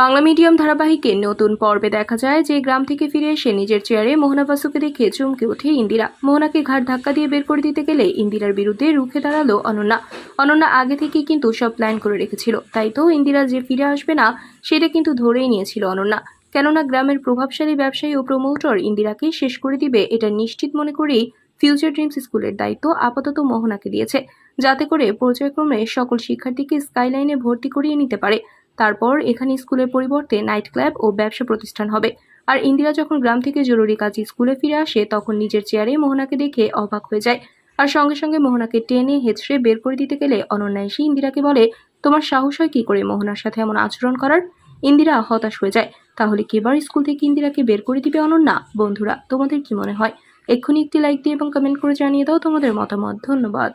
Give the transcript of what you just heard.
Bangla medium ধারাবাহিকে নতুন পর্বে দেখা যায় যে গ্রাম থেকে ফিরে এসে নিজের চেয়ারে মোহনা বাসুকে দেখে চমকে ওঠে ইন্দিরা। মোহনাকে ঘাট ধাক্কা দিয়ে বের করে দিতে গেলে ইন্দিরার বিরুদ্ধে রুখে দাঁড়াল অনন্যা। অনন্যা আগে থেকেই কিন্তু সব প্ল্যান করে রেখেছিল। তাই তো ইন্দিরা যে ফিরে আসবে না, সেটা কিন্তু ধরেই নিয়েছিল অনন্যা। কেননা গ্রামের প্রভাবশালী ব্যবসায়ী ও প্রমোটর ইন্দিরাকে শেষ করে দিবে এটা নিশ্চিত মনে করেই ফিউচার ড্রিমস স্কুলের দায়িত্ব আপাতত মোহনাকে দিয়েছে। যাতে করে পর্যায়ক্রমে সকল শিক্ষার্থীকে স্কাইলাইনে ভর্তি করিয়ে নিতে পারে। তারপর এখানে স্কুলের পরিবর্তে নাইট ক্লাব ও ব্যবসা প্রতিষ্ঠান হবে। আর ইন্দিরা যখন গ্রাম থেকে জরুরি কাজে স্কুলে ফিরে আসে, তখন নিজের চেয়ারে মোহনাকে দেখে অবাক হয়ে যায়। আর সঙ্গে সঙ্গে মোহনাকে টেনে হেঁচড়ে বের করে দিতে গেলে অনন্যা এসে ইন্দিরাকে বলে, তোমার সাহস হয় কি করে মোহনার সাথে এমন আচরণ করার? ইন্দিরা হতাশ হয়ে যায়। তাহলে কেবার স্কুল থেকে ইন্দিরাকে বের করে দিবে অনন্যা? বন্ধুরা, তোমাদের কি মনে হয়? এক্ষুনি একটি লাইক দিয়ে এবং কমেন্ট করে জানিয়ে দাও তোমাদের মতামত। ধন্যবাদ।